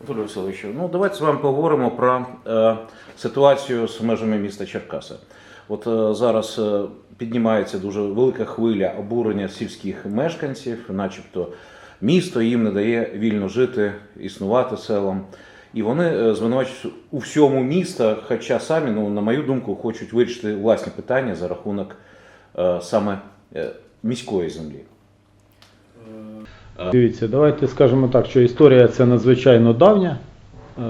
Анатолій Васильович, ну давайте з вами поговоримо про е, ситуацію з межами міста Черкаси. От е, зараз е, піднімається дуже велика хвиля обурення сільських мешканців, начебто місто їм не дає вільно жити, існувати селом. І вони е, звинувачують у всьому міста, хоча самі, ну, на мою думку, хочуть вирішити власні питання за рахунок е, саме е, міської землі. Дивіться, давайте скажемо так, що історія це надзвичайно давня. Е,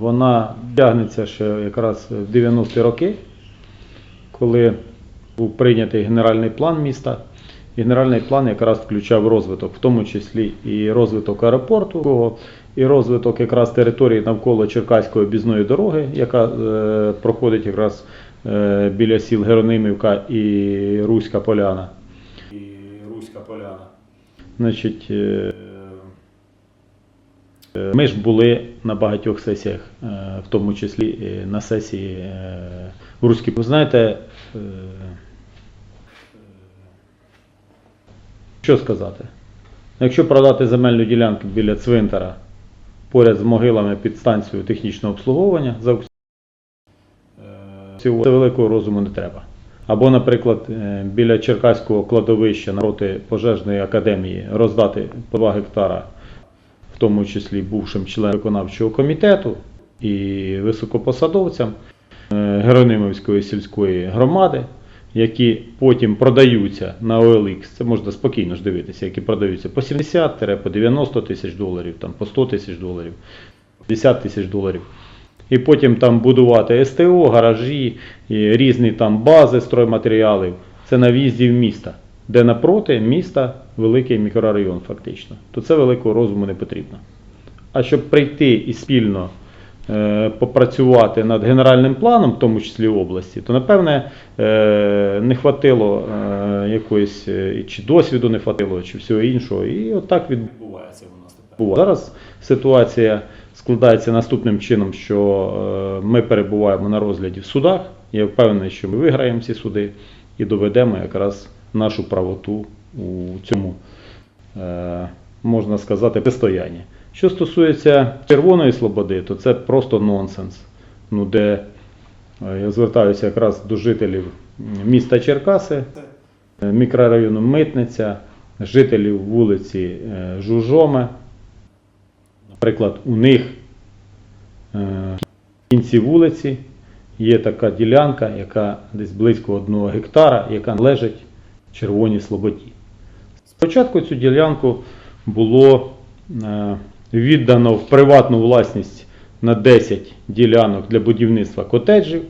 Вона тягнеться ще якраз в 90-ті роки, коли був прийнятий генеральний план міста. Генеральний план якраз включав розвиток, в тому числі і розвиток аеропорту, і розвиток якраз території навколо Черкаської об'їзної дороги, яка е, проходить якраз е, біля сіл Геронимівка і Руська Поляна. Значить, е, е, ми ж були на багатьох сесіях, е, в тому числі на сесії в Руській. Ви знаєте, що сказати? Якщо продати земельну ділянку біля цвинтара поряд з могилами під станцією технічного обслуговування за аукціон, це великого розуму не треба. Або, наприклад, е, біля Черкаського кладовища напроти пожежної академії роздати по 2 гектара, в тому числі бувшим членам виконавчого комітету і високопосадовцям е, Геронимівської сільської громади, які потім продаються на OLX, це можна спокійно ж дивитися, які продаються по 70 по 90 тисяч доларів, там, по 100 тисяч доларів, 50 тисяч доларів і потім там будувати СТО, гаражі, і різні там бази стройматеріалів. Це на в'їзді в міста, де напроти міста великий мікрорайон, фактично. То це великого розуму не потрібно. А щоб прийти і спільно е, попрацювати над генеральним планом, в тому числі області, то напевне е, не хватило е, якоїсь е, чи досвіду не хватило, чи всього іншого. І отак відбувається у нас тепер. Зараз ситуація складається наступним чином, що е, ми перебуваємо на розгляді в судах. Я впевнений, що ми виграємо ці суди і доведемо якраз нашу правоту у цьому, е, можна сказати, постоянні. Що стосується Червоної Слободи, то це просто нонсенс. Ну, де е, я звертаюся якраз до жителів міста Черкаси, мікрорайону Митниця, жителів вулиці Жужоме. Наприклад, у них е, в кінці вулиці є така ділянка, яка десь близько одного гектара, яка належить Червоній Слободі. Спочатку цю ділянку було е, віддано в приватну власність на 10 ділянок для будівництва котеджів.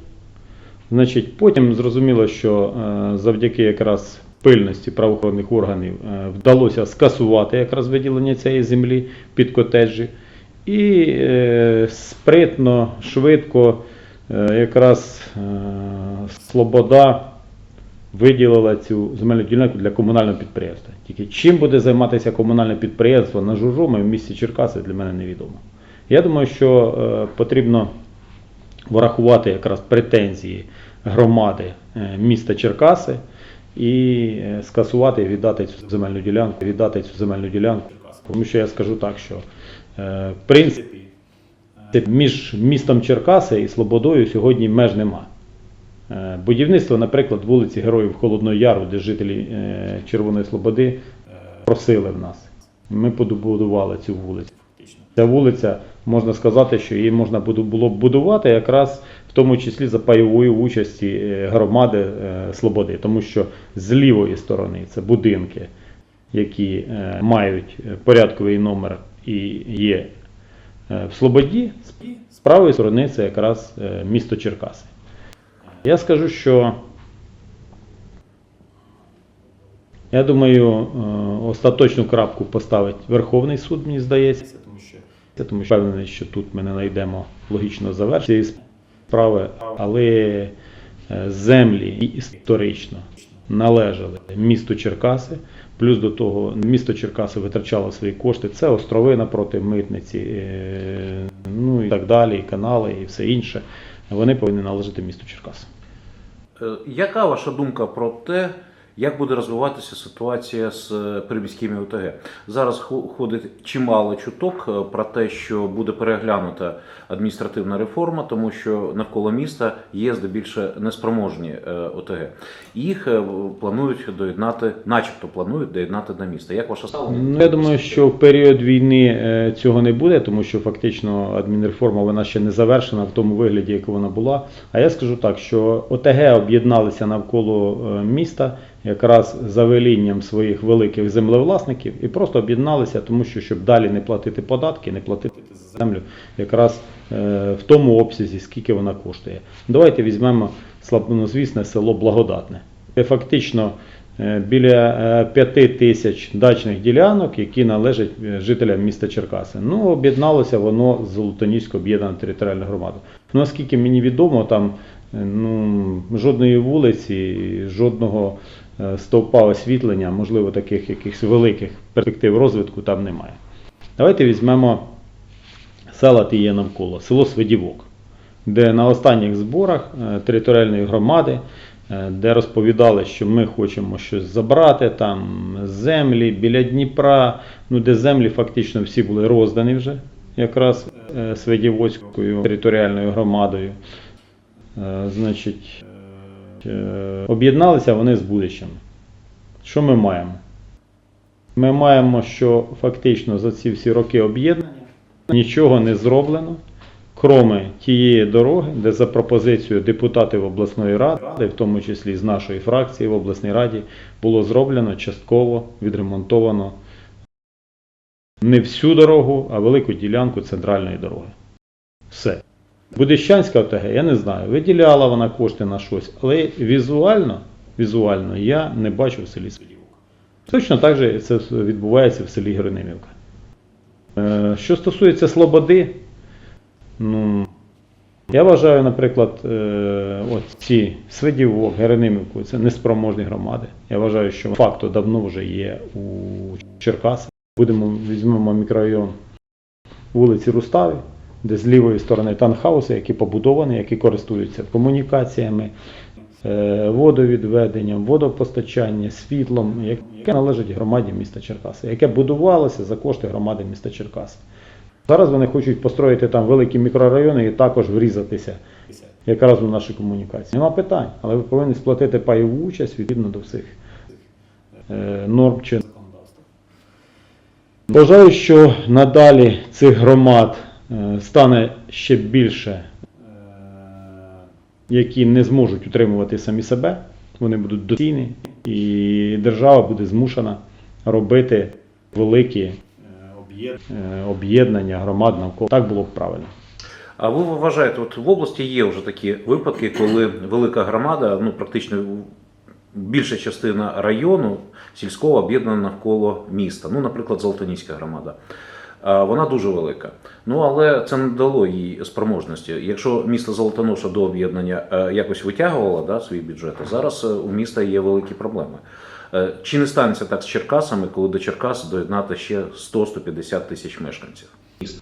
Значить, потім зрозуміло, що е, завдяки якраз пильності правоохоронних органів е, вдалося скасувати якраз виділення цієї землі під котеджі. І е, спритно, швидко е, якраз Слобода виділила цю земельну ділянку для комунального підприємства. Тільки чим буде займатися комунальне підприємство на Жужоми в місті Черкаси, для мене невідомо. Я думаю, що потрібно врахувати якраз претензії громади міста Черкаси і е, скасувати віддати цю земельну ділянку, віддати цю земельну ділянку. Тому що я скажу так, що е, в принципі е, між містом Черкаси і Слободою сьогодні меж нема. Будівництво, наприклад, вулиці Героїв Холодного Яру, де жителі Червоної Слободи просили в нас. Ми побудували цю вулицю. Ця вулиця, можна сказати, що її можна було б будувати якраз в тому числі за пайової участі е, громади е, Слободи, тому що з лівої сторони це будинки, які е, мають порядковий номер і є в Слободі, з правої сторони це якраз місто Черкаси. Я скажу, що я думаю, остаточну крапку поставить Верховний суд, мені здається, тому що я впевнений, що тут ми не знайдемо логічного завершення справи, але е, землі історично належали місту Черкаси. Плюс до того місто Черкаси витрачало свої кошти. Це острови напроти митниці, е, ну і так далі, і канали, і все інше. Вони повинні належати місту Черкаси. Е, Яка ваша думка про те, Як буде розвиватися ситуація з е, приміськими ОТГ? Зараз хо- ходить чимало чуток е, про те, що буде переглянута адміністративна реформа, тому що навколо міста є здебільшого неспроможні е, ОТГ. Їх планують доєднати, начебто планують доєднати до міста. Як ваша ставлення? Ну, я думаю, що в період війни цього не буде, тому що фактично адмінреформа вона ще не завершена в тому вигляді, як вона була. А я скажу так, що ОТГ об'єдналися навколо міста якраз за велінням своїх великих землевласників і просто об'єдналися, тому що щоб далі не платити податки, не платити за землю якраз е, в тому обсязі, скільки вона коштує. Давайте візьмемо слабозвісне село Благодатне. Це фактично е, біля е, 5 тисяч дачних ділянок, які належать е, жителям міста Черкаси. Ну, об'єдналося воно з Золотоніською об'єднаною територіальною громадою. Ну, наскільки мені відомо, там е, ну, жодної вулиці, жодного е, стовпа освітлення, можливо, таких якихось великих перспектив розвитку там немає. Давайте візьмемо села, які є навколо, село Свидівок, де на останніх зборах е, територіальної громади, е, де розповідали, що ми хочемо щось забрати, там землі біля Дніпра, ну де землі фактично всі були роздані вже якраз е, Свидівоцькою територіальною громадою. Е, Значить, е, об'єдналися вони з будущими. Що ми маємо? Ми маємо, що фактично за ці всі роки об'єднання нічого не зроблено, кроме тієї дороги, де за пропозицією депутатів обласної ради, в тому числі з нашої фракції в обласній раді, було зроблено частково відремонтовано не всю дорогу, а велику ділянку центральної дороги. Все. Будищанська ОТГ, я не знаю, виділяла вона кошти на щось, але візуально, візуально я не бачу в селі Свидівок. Точно так же це відбувається в селі Гринимівка. Е, Що стосується Слободи, ну, я вважаю, наприклад, е, ці Свидівок, Геренимівку, це неспроможні громади. Я вважаю, що факту давно вже є у Черкасах. Будемо візьмемо мікрорайон вулиці Руставі, де з лівої сторони танхауси, які побудовані, які користуються комунікаціями, е, водовідведенням, водопостачанням, світлом, яке належить громаді міста Черкаси, яке будувалося за кошти громади міста Черкаси. Зараз вони хочуть построїти там великі мікрорайони і також врізатися якраз у наші комунікації. Нема питань, але ви повинні сплатити пайову участь відповідно до всіх е, норм чи. Вважаю, що надалі цих громад стане ще більше, е, які не зможуть утримувати самі себе, вони будуть доцільні, і держава буде змушена робити великі е, е, об'єднання громад навколо. Так було б правильно. А ви вважаєте, от в області є вже такі випадки, коли велика громада, ну практично більша частина району сільського об'єднана навколо міста. Ну, наприклад, Золотоніська громада. Вона дуже велика. Ну але це не дало їй спроможності. Якщо місто Золотоноша до об'єднання е, якось витягувало да, свої бюджети, зараз е, у міста є великі проблеми. Е, Чи не станеться так з Черкасами, коли до Черкас доєднати ще 100-150 тисяч мешканців?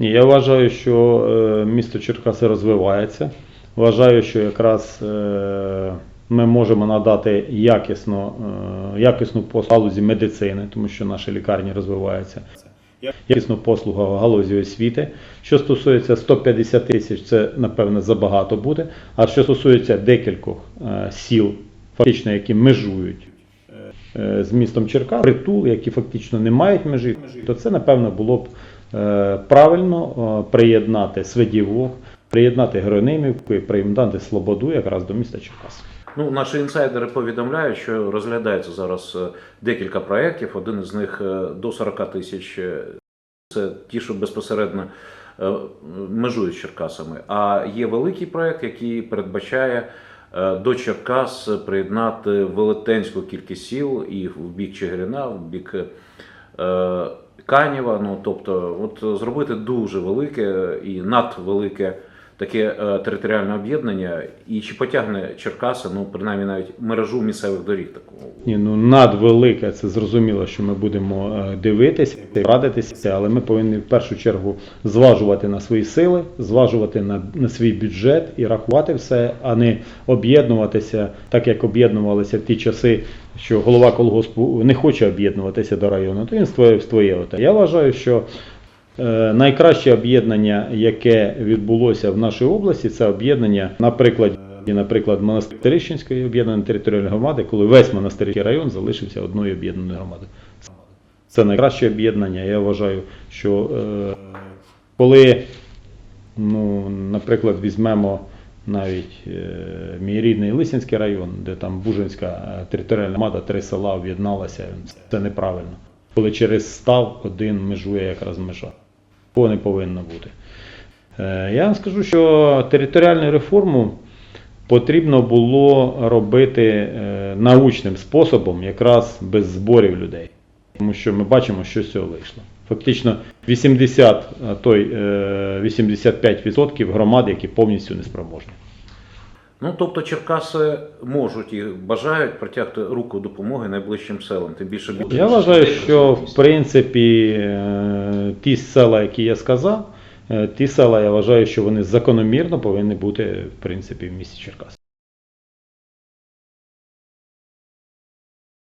Я вважаю, що місто Черкаси розвивається. Вважаю, що якраз ми можемо надати якісно, е, якісну послугу медицини, тому що наші лікарні розвиваються. Якісну послугу в галузі освіти. Що стосується 150 тисяч, це напевне забагато буде. А що стосується декількох е, сіл, фактично, які межують е, з містом Черкас, притул, які фактично не мають межі, то це напевно було б е, правильно е, приєднати Свидівок, приєднати Геронимівку і приєднати Слободу якраз до міста Черкас. Ну, наші інсайдери повідомляють, що розглядається зараз е, декілька проєктів. Один із них е, до 40 тисяч. е, Це ті, що безпосередньо межують з Черкасами. А є великий проєкт, який передбачає до Черкас приєднати велетенську кількість сіл і в бік Чигирина, в бік Канєва. Ну, тобто, от зробити дуже велике і надвелике таке е, територіальне об'єднання, і чи потягне Черкаси, ну принаймні навіть мережу місцевих доріг таку? Ні, ну надвелике, це зрозуміло, що ми будемо е, дивитися, радитися, але ми повинні в першу чергу зважувати на свої сили, зважувати на, на свій бюджет і рахувати все, а не об'єднуватися, так як об'єднувалися в ті часи, що голова колгоспу не хоче об'єднуватися до району, то він створив своє. Я вважаю, що Найкраще об'єднання, яке відбулося в нашій області, це об'єднання, наприклад, наприклад, Монастирищенської об'єднаної територіальної громади, коли весь монастирський район залишився одною об'єднаною громадою. Це найкраще об'єднання. Я вважаю, що е, коли, ну, наприклад, візьмемо навіть е, мій рідний Лисянський район, де там Бужинська е, територіальна громада, три села об'єдналася, це неправильно. Коли через став один межує якраз межа. Такого не повинно бути. Е, Я вам скажу, що територіальну реформу потрібно було робити е, научним способом, якраз без зборів людей. Тому що ми бачимо, що з цього вийшло. Фактично 80, а то й е, 85% громад, які повністю неспроможні. Ну тобто Черкаси можуть і бажають протягти руку допомоги найближчим селам, тим більше Я вважаю, що в в принципі е, ті села, які я сказав, е, ті села, я вважаю, що вони закономірно повинні бути в принципі в місті Черкас.